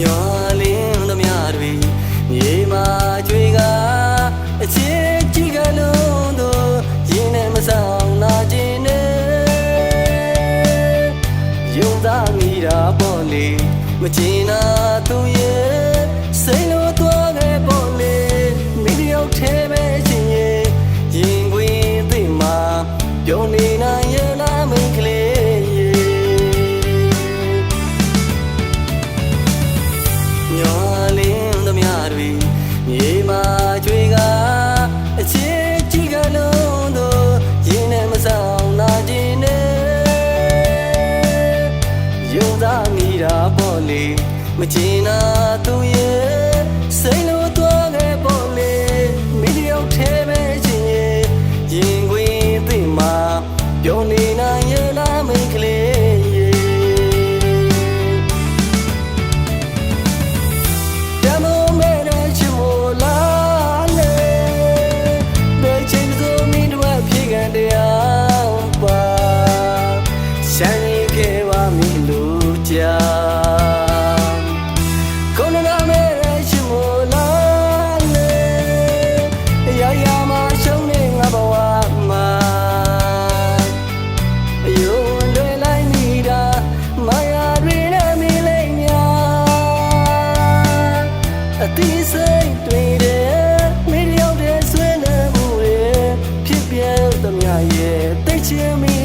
မျောလင်းသမျှတွေမြေမှာကြွေကအချင်းကြီးကလုံးတို့ရင်နဲ့မဆောင်နာခြင်းနဲ့ယုံသားမိတာပေါ့လေမချင်း မိလို့ကြာကိုနနာမဲရရှိမလာလေရရမရှုံးနေငါဘဝမှာအယုံတွေလိုက်မိတာမာယာတွေနဲ့မိလိမ့်ညာအတိစိတ်တွေတဲ့မိရောက်တဲ့ဆွေးနွေးမှုတွေဖြစ်ပြသမျှရဲ့တိတ်ချင်မိ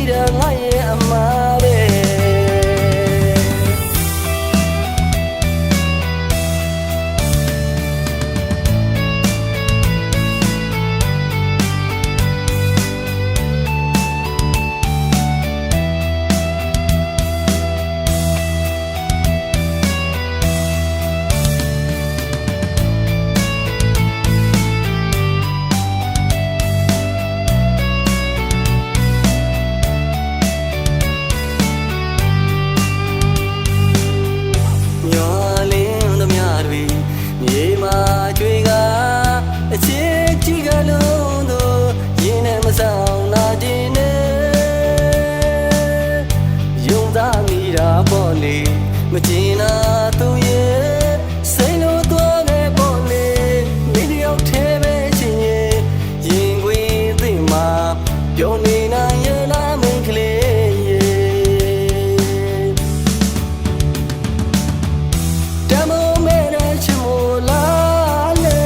မကျင်နာသူရဲ့စိတ်လို့သွားနေပေါ်လေမိတယောက်ထဲပဲချင်းရဲ့ရင်ခွေသိမှာပြောနေနိုင်ရဲ့လားမင်းကလေးရဲ့တမမဲတဲ့ချမလားလေ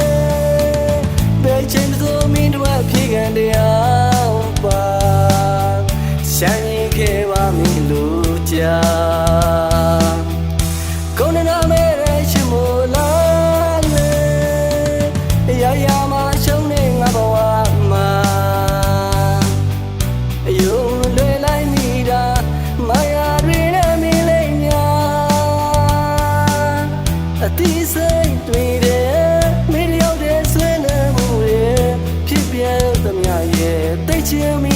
ဘယ်ချင်းသူမင်းတို့အဖြစ်ခံတရားပါ shining came on me, Lucia. tell me